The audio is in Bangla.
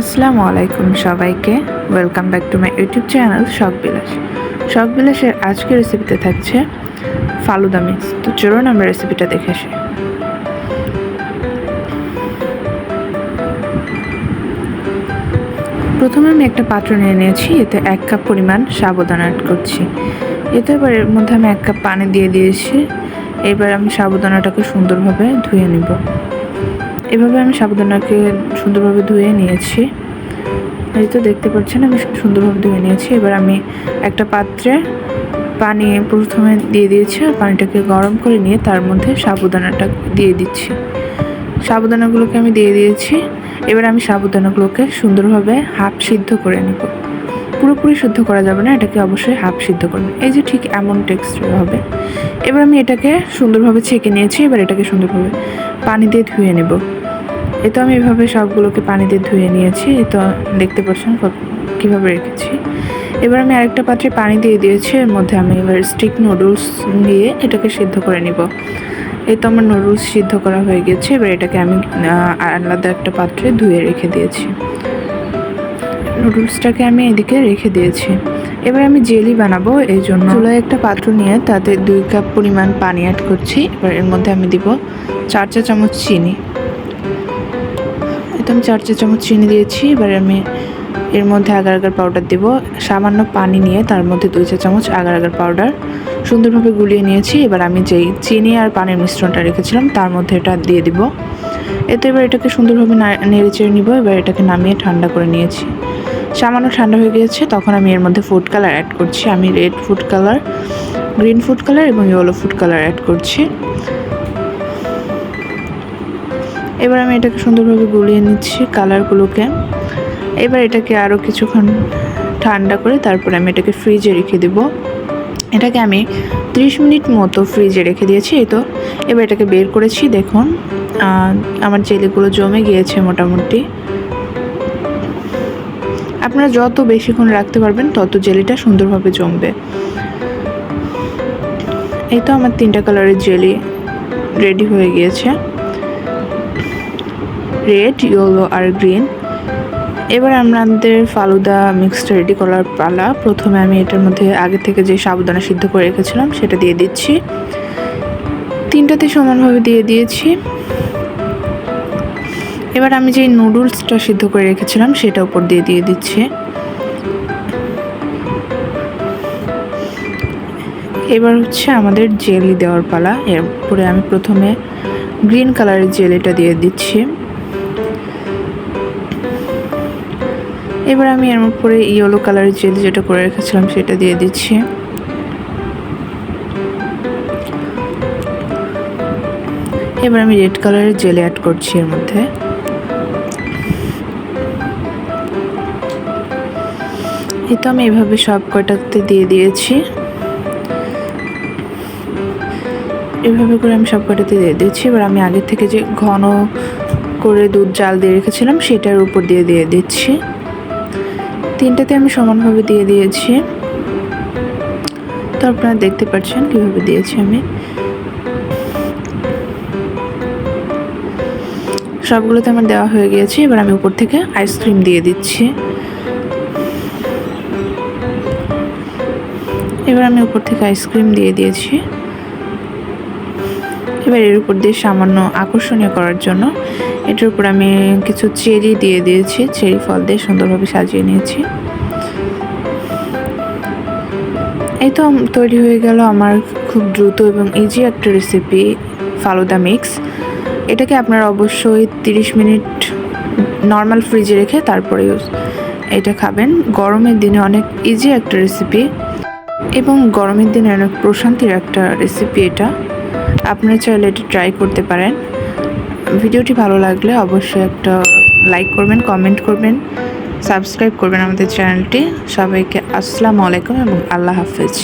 আসসালামু আলাইকুম সবাইকে। Welcome back to my YouTube channel শখ বিলাস শখ বিলাসের আজকের রেসিপিতে থাকছে ফালুদা মিক্স তো চলুন আমরা রেসিপিটা দেখে আসি। প্রথমে আমি একটা পাত্র নিয়ে নিয়েছি, এতে এক কাপ পরিমাণ সাবুদানা অ্যাড করছি। এতে এবার এর মধ্যে আমি এক কাপ পানি দিয়ে দিয়েছি। এবার আমি সাবুদানাটাকে সুন্দরভাবে ধুয়ে নিব। এভাবে আমি সাবুদানাকে সুন্দরভাবে ধুয়ে নিয়েছি। এই তো দেখতে পাচ্ছেন, আমি সুন্দরভাবে ধুয়ে নিয়েছি। এবার আমি একটা পাত্রে পানি প্রথমে দিয়ে দিয়েছি আর পানিটাকে গরম করে নিয়ে তার মধ্যে সাবুদানাটা দিয়ে দিচ্ছি। সাবুদানাগুলোকে আমি দিয়ে দিয়েছি। এবার আমি সাবুদানাগুলোকে সুন্দরভাবে হাফ সিদ্ধ করে নেব। পুরোপুরি শুদ্ধ করা যাবে না, এটাকে অবশ্যই হাফ সিদ্ধ করবেন এই যে ঠিক এমন টেক্সচার হবে। এবার আমি এটাকে সুন্দরভাবে ছেঁকে নিয়েছি, এবার এটাকে সুন্দরভাবে পানি দিয়ে ধুয়ে নেব। এ তো আমি এভাবে সবগুলোকে পানি দিয়ে ধুয়ে নিয়েছি, এ তো দেখতে পাচ্ছেন কীভাবে রেখেছি। এবার আমি আরেকটা পাত্রে পানি দিয়ে দিয়েছি, এর মধ্যে আমি এবার স্টিক নুডলস দিয়ে এটাকে সিদ্ধ করে নিব। এই তো আমার নুডলস সিদ্ধ করা হয়ে গেছে, এবার এটাকে আমি আলাদা একটা পাত্রে ধুয়ে রেখে দিয়েছি। নুডলসটাকে আমি এদিকে রেখে দিয়েছি। এবার আমি জেলি বানাবো এই জন্য। চুলায় একটা পাত্র নিয়ে তাতে দুই কাপ পরিমাণ পানি অ্যাড করছি। এবার এর মধ্যে আমি দিব চার চা চামচ চিনি। এটা আমি চার চা চামচ চিনি দিয়েছি। এবার আমি এর মধ্যে আগার আগার পাউডার দেব। সামান্য পানি নিয়ে তার মধ্যে দুই চা চামচ আগার আগার পাউডার সুন্দরভাবে গুলিয়ে নিয়েছি। এবার আমি যেই চিনি আর পানির মিশ্রণটা রেখেছিলাম, তার মধ্যে এটা দিয়ে দিব। এতে এবার এটাকে সুন্দরভাবে নেড়ে চেড়ে নিব, এবার এটাকে নামিয়ে ঠান্ডা করে নিয়েছি। সামান্য ঠান্ডা হয়ে গিয়েছে, তখন আমি এর মধ্যে ফুড কালার অ্যাড করছি। আমি red food colour green food colour এবং ইয়েলো ফুড কালার অ্যাড করছি। এবার আমি এটাকে সুন্দরভাবে গুলিয়ে নিচ্ছি কালারগুলোকে এবার এটাকে আরও কিছুক্ষণ ঠান্ডা করে তারপরে আমি এটাকে ফ্রিজে রেখে দেব। এটাকে আমি 30 মিনিট মতো ফ্রিজে রেখে দিয়েছি, এই তো। এবার এটাকে বের করেছি, দেখুন। আমার জেলিগুলো জমে গিয়েছে মোটামুটি। আপনারা যত বেশিক্ষণ রাখতে পারবেন, তত জেলিটা সুন্দরভাবে জমবে। এই তো আমার তিনটা কালারের জেলি রেডি হয়ে গিয়েছে। রেড ইয়েলো আর গ্রিন এবার আমাদের ফালুদা মিক্সটা রেডি করার পালা। প্রথমে আমি এটার মধ্যে আগে থেকে যে সাবুদানা সিদ্ধ করে রেখেছিলাম, সেটা দিয়ে দিচ্ছি। তিনটাতে সমানভাবে দিয়ে দিয়েছি। এবার আমি যে নুডলসটা সিদ্ধ করে রেখেছিলাম সেটা উপর দিয়ে দিয়ে দিচ্ছি। এবার হচ্ছে আমাদের জেলি দেওয়ার পালা। এরপরে আমি প্রথমে গ্রিন কালারের জেলিটা দিয়ে দিচ্ছি। এবার আমি এর উপরে ইয়েলো কালারের জেলি যেটা করে রেখেছিলাম সেটা দিয়ে দিচ্ছি। এবার আমি রেড কালারের জেলি অ্যাড করছি এর মধ্যে। এই তো আমি এভাবে সব কটাতে দিয়ে দিয়েছি। এভাবে করে আমি সব কটাতে দিয়ে দিয়েছি। এবার আমি আগে থেকে যে ঘন করে দুধ জাল দিয়ে রেখেছিলাম, সেটার উপর দিয়ে দিয়ে দিচ্ছি। তিনটাতে আমি সমানভাবে দিয়ে দিয়েছি। তো আপনারা দেখতে পাচ্ছেন কীভাবে দিয়েছি আমি। সবগুলোতে আমার দেওয়া হয়ে গিয়েছে। এবার আমি উপর থেকে আইসক্রিম দিয়ে দিচ্ছি। এবার আমি উপর থেকে আইসক্রিম দিয়ে দিয়েছি। এবার এর উপর দিয়ে সামান্য আকর্ষণীয় করার জন্য এটার উপর আমি কিছু চেরি দিয়ে দিয়েছি। চেরি ফল দিয়ে সুন্দরভাবে সাজিয়ে নিয়েছি। এই তো তৈরি হয়ে গেল আমার খুব দ্রুত এবং ইজি একটা রেসিপি ফালুদা মিক্স এটাকে আপনারা অবশ্যই 30 মিনিট নর্মাল ফ্রিজে রেখে তারপরে ইউজ এটা খাবেন। গরমের দিনে অনেক ইজি একটা রেসিপি এবং গরমের দিনে অনেক প্রশান্তির একটা রেসিপি এটা। আপনারা চাইলে এটা ট্রাই করতে পারেন। ভিডিওটি ভালো লাগলে অবশ্যই একটা লাইক করবেন কমেন্ট করবেন সাবস্ক্রাইব করবেন আমাদের চ্যানেলটি সবাইকে আসসালামু আলাইকুম এবং আল্লাহ হাফেজ।